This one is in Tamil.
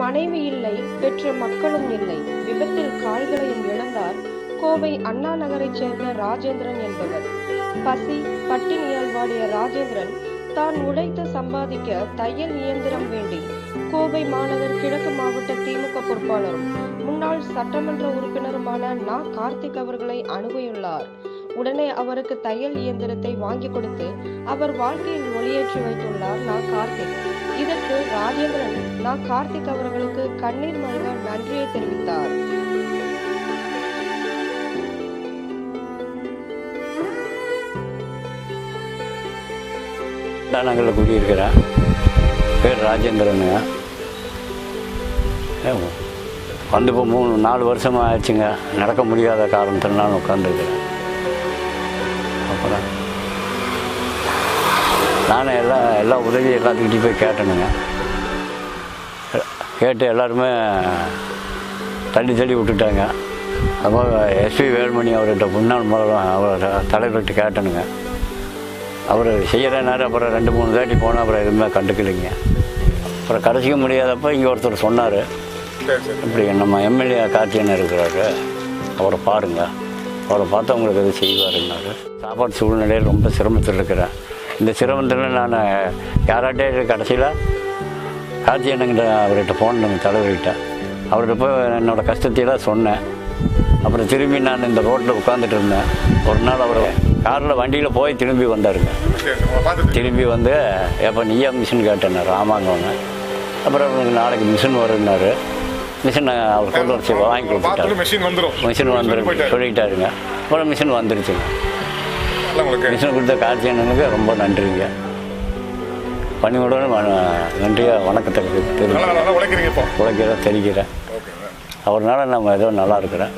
மனைவி இல்லை பெற்ற மக்களும் இல்லை. விபத்தில் கால்களையும் இழந்தார் கோவை அண்ணா நகரைச் சேர்ந்த ராஜேந்திரன் என்பவர். பசி பட்டினியால் வாடிய ராஜேந்திரன் தான் உழைத்து சம்பாதிக்க தையல் இயந்திரம் வேண்டி கோவை மாநகர் கிழக்கு மாவட்ட திமுக பொறுப்பாளரும் முன்னாள் சட்டமன்ற உறுப்பினருமான நா. கார்த்திக் அவர்களை அணுகியுள்ளார். உடனே அவருக்கு தையல் இயந்திரத்தை வாங்கி கொடுத்து அவர் வாழ்க்கையில் ஒளியேற்றி வைத்துள்ளார் நா. கார்த்திக். இதற்கு ராஜேந்திரன் நா கார்த்திக் அவர்களுக்கு கண்ணீர் மல்க நன்றியை தெரிவித்தார். நாங்கள் குடியிருக்கிறேன் பேர் ராஜேந்திரனுங்க வந்து இப்போ மூணு நாலு வருஷமாக ஆயிடுச்சுங்க. நடக்க முடியாத காரணத்தில் நான் உட்காந்துருக்கிறேன் அப்புறம் நானும் எல்லா எல்லா உதவியும் எல்லாத்துக்கிட்டையும் போய் கேட்டேனுங்க. கேட்டு எல்லாருமே தள்ளி தள்ளி விட்டுட்டாங்க. அப்போ எஸ்பி வேலுமணி அவர்கிட்ட முன்னாள் முதல்வர் அவரை தலைவர்கிட்ட கேட்டனுங்க. அவர் செய்கிறனாரு அப்புறம் ரெண்டு மூணு தாட்டி போனால் அப்புறம் எதுவுமே கண்டுக்கலைங்க. அப்புறம் கடைசிக்க முடியாதப்போ இங்கே ஒருத்தர் சொன்னார். இப்படி நம்ம எம்எல்ஏ கார்த்தியன் இருக்கிறாரு. அவரை பாருங்க. அவரை பார்த்து அவங்களுக்கு எதுவும் செய்வாருன்னாரு. சாப்பாடு சூழ்நிலையில் ரொம்ப சிரமத்தில் இருக்கிறேன் இந்த சிரமத்தில் நான் யாராட்டே கடைசியில் கார்த்தியனுங்கிட்ட அவர்கிட்ட ஃபோன் நம்ம தலைவர்கிட்ட. அவர்கிட்ட போய் என்னோட கஷ்டத்தையெல்லாம் சொன்னேன். அப்புறம் திரும்பி நான் இந்த ரோட்டில் உட்காந்துட்டு இருந்தேன். ஒரு நாள் அவர் காரில் வண்டியில் போய் திரும்பி வந்தாருங்க. திரும்பி வந்து எப்போ நீயா மிஷின்? கேட்டேன்னாரு ஆமாங்க அவங்க அப்புறம் அவனுக்கு நாளைக்கு மிஷின் வருன்னாரு மிஷின் அவர் கொண்டு வர வாங்கி கொடுத்துட்டாரு. மெஷின் வந்துடும் மிஷின் சொல்லிட்டாருங்க. அப்புறம் மிஷின் வந்துருச்சுங்க. மிஷின் கொடுத்த கார்த்தியனுக்கு ரொம்ப நன்றிங்க. பணிவுடன் நன்றியாக வணக்கத்தை தெரிவிக்கிறேன். உழைக்கிறேன் தெரிவிக்கிறேன். அவர்னால நம்ம ஏதோ நல்லா இருக்கிறேன்.